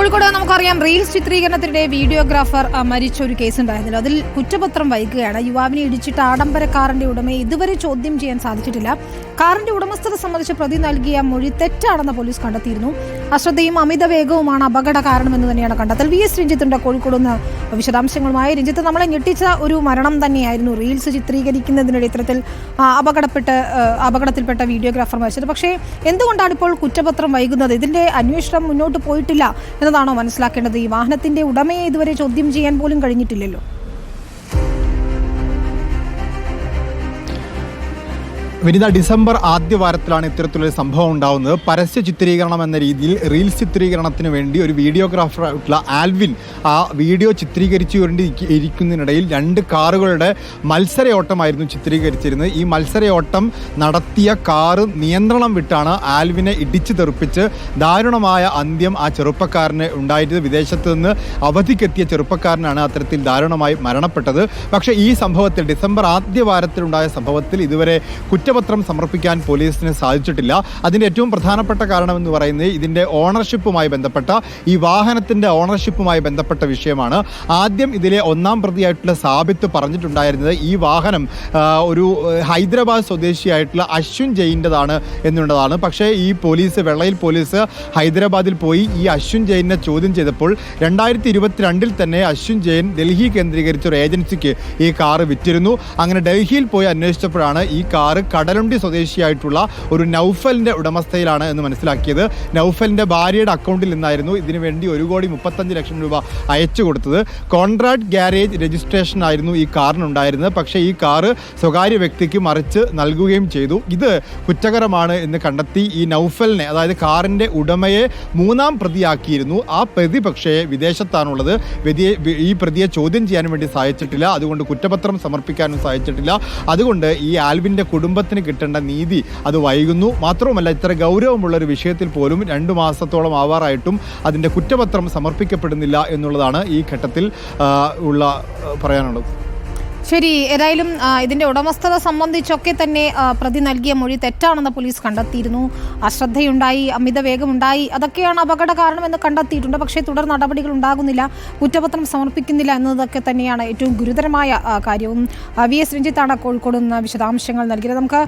കോഴിക്കോട് നമുക്കറിയാം. Reels ചിത്രീകരണത്തിനിടെ videographer case ഉണ്ടായിരുന്നല്ലോ അതിൽ കുറ്റപത്രം വൈകുകയാണ് യുവാവിനെ ഇടിച്ചിട്ട് ആഡംബര കാറിന്റെ ഉടമയെ ഇതുവരെ ചോദ്യം ചെയ്യാൻ സാധിച്ചിട്ടില്ല. കാറിന്റെ ഉടമസ്ഥത സംബന്ധിച്ച് പ്രതി നൽകിയ മൊഴി തെറ്റാണെന്ന് പോലീസ് കണ്ടെത്തിയിരുന്നു. അശ്രദ്ധയും അമിത വേഗവുമാണ് അപകട കാരണമെന്ന് തന്നെയാണ് കണ്ടെത്തൽ. വി. എസ്. രഞ്ജിത്തുണ്ട് കോഴിക്കോട് നിന്ന് വിശദാംശങ്ങളുമായി. രഞ്ജിത്ത് നമ്മളെ ഞെട്ടിച്ച ഒരു മരണം തന്നെയായിരുന്നു റീൽസ് ചിത്രീകരിക്കുന്നതിനിടെ ഇത്തരത്തിൽ അപകടപ്പെട്ട് അപകടത്തിൽപ്പെട്ട വീഡിയോഗ്രാഫർ മരിച്ചത്. പക്ഷേ എന്തുകൊണ്ടാണ് ഇപ്പോൾ കുറ്റപത്രം വൈകുന്നത്? ഇതിന്റെ അന്വേഷണം മുന്നോട്ട് പോയിട്ടില്ല എന്നതാണോ മനസ്സിലാക്കേണ്ടത്? ഈ വാഹനത്തിന്റെ ഉടമയെ ഇതുവരെ ചോദ്യം ചെയ്യാൻ പോലും കഴിഞ്ഞിട്ടില്ലല്ലോ. വിനിത ഡിസംബർ ആദ്യ വാരത്തിലാണ് ഇത്തരത്തിലൊരു സംഭവം ഉണ്ടാവുന്നത്. പരസ്യ ചിത്രീകരണം എന്ന രീതിയിൽ റീൽസ് ചിത്രീകരണത്തിന് വേണ്ടി ഒരു വീഡിയോഗ്രാഫർ ആയിട്ടുള്ള ആൽവിൻ ആ വീഡിയോ ചിത്രീകരിച്ചു വേണ്ടി ഇരിക്ക- ഇരിക്കുന്നതിനിടയിൽ രണ്ട് കാറുകളുടെ മത്സരയോട്ടമായിരുന്നു ചിത്രീകരിച്ചിരുന്നത്. ഈ മത്സരയോട്ടം നടത്തിയ കാറ് നിയന്ത്രണം വിട്ടാണ് ആൽവിനെ ഇടിച്ചു തെറിപ്പിച്ച് ദാരുണമായ അന്ത്യം ആ ചെറുപ്പക്കാരന് ഉണ്ടായിരുന്നത്. വിദേശത്ത് നിന്ന് അവധിക്കെത്തിയ ചെറുപ്പക്കാരനാണ് അത്തരത്തിൽ ദാരുണമായി മരണപ്പെട്ടത്. പക്ഷേ ഈ സംഭവത്തിൽ ഡിസംബർ ആദ്യ വാരത്തിലുണ്ടായ സംഭവത്തിൽ ഇതുവരെ കുറ്റപത്രം സമർപ്പിക്കാൻ പോലീസിന് സാധിച്ചിട്ടില്ല. അതിന്റെ ഏറ്റവും പ്രധാനപ്പെട്ട കാരണം എന്ന് പറയുന്നത് ഇതിന്റെ ഓണർഷിപ്പുമായി ബന്ധപ്പെട്ട ഈ വാഹനത്തിന്റെ ഓണർഷിപ്പുമായി ബന്ധപ്പെട്ട വിഷയമാണ്. ആദ്യം ഇതിലെ ഒന്നാം പ്രതിയായിട്ടുള്ള സാബിത്ത് പറഞ്ഞിട്ടുണ്ടായിരുന്നത് ഈ വാഹനം ഒരു ഹൈദരാബാദ് സ്വദേശിയായിട്ടുള്ള അശ്വിൻ ജയിന്റെതാണ് എന്നുള്ളതാണ്. പക്ഷേ ഈ പോലീസ് വെള്ളയിൽ പോലീസ് ഹൈദരാബാദിൽ പോയി ഈ അശ്വിൻ ജയിനെ ചോദ്യം ചെയ്തപ്പോൾ രണ്ടായിരത്തി ഇരുപത്തിരണ്ടിൽ തന്നെ അശ്വിൻ ജയിൻ ഡൽഹി കേന്ദ്രീകരിച്ച ഒരു ഏജൻസിക്ക് ഈ കാറ് വിറ്റിരുന്നു. അങ്ങനെ ഡൽഹിയിൽ പോയി അന്വേഷിച്ചപ്പോഴാണ് ഈ കാറ് കടലുണ്ടി സ്വദേശിയായിട്ടുള്ള ഒരു നൗഫലിന്റെ ഉടമസ്ഥയിലാണ് എന്ന് മനസ്സിലാക്കിയത്. നൗഫലിന്റെ ഭാര്യയുടെ അക്കൗണ്ടിൽ നിന്നായിരുന്നു ഇതിനു വേണ്ടി ഒരു കോടി മുപ്പത്തഞ്ച് ലക്ഷം രൂപ അയച്ചു കൊടുത്തത്. കോൺട്രാക്ട് ഗ്യാരേജ് രജിസ്ട്രേഷൻ ആയിരുന്നു ഈ കാറിനുണ്ടായിരുന്നത്. പക്ഷേ ഈ കാറ് സ്വകാര്യ വ്യക്തിക്ക് മറിച്ച് നൽകുകയും ചെയ്തു. ഇത് കുറ്റകരമാണ് എന്ന് കണ്ടെത്തി ഈ നൗഫലിനെ അതായത് കാറിന്റെ ഉടമയെ മൂന്നാം പ്രതിയാക്കിയിരുന്നു. ആ പ്രതി പക്ഷേ വിദേശത്താണുള്ളത്. ഈ പ്രതിയെ ചോദ്യം ചെയ്യാനും വേണ്ടി സഹായിച്ചിട്ടില്ല. അതുകൊണ്ട് കുറ്റപത്രം സമർപ്പിക്കാനും സഹായിച്ചിട്ടില്ല. അതുകൊണ്ട് ഈ ആൽവിന്റെ കുടുംബത്തിന് കിട്ടേണ്ട നീതി അത് വൈകുന്നു. മാത്രവുമല്ല ഇത്ര ഗൗരവമുള്ള ഒരു വിഷയത്തിൽ പോലും രണ്ടു മാസത്തോളം ആവാറായിട്ടും അതിന്റെ കുറ്റപത്രം സമർപ്പിക്കപ്പെടുന്നില്ല എന്നുള്ളതാണ് ഈ ഘട്ടത്തിൽ ഉള്ള പറയാനുള്ളത്. ശരി ഏതായാലും ഇതിന്റെ ഉടമസ്ഥത സംബന്ധിച്ചൊക്കെ തന്നെ പ്രതി നൽകിയ മൊഴി തെറ്റാണെന്ന് പോലീസ് കണ്ടെത്തിയിരുന്നു. അശ്രദ്ധയുണ്ടായി അമിത വേഗമുണ്ടായി. അതൊക്കെയാണ് അപകട കാരണമെന്ന് കണ്ടെത്തിയിട്ടുണ്ട്. പക്ഷേ തുടർ നടപടികൾ ഉണ്ടാകുന്നില്ല. കുറ്റപത്രം സമർപ്പിക്കുന്നില്ല എന്നതൊക്കെ തന്നെയാണ് ഏറ്റവും ഗുരുതരമായ കാര്യവും. വി എസ് രഞ്ജിത്താണ് കോഴിക്കോട് നിന്ന് വിശദാംശങ്ങൾ നൽകിയത്. നമുക്ക്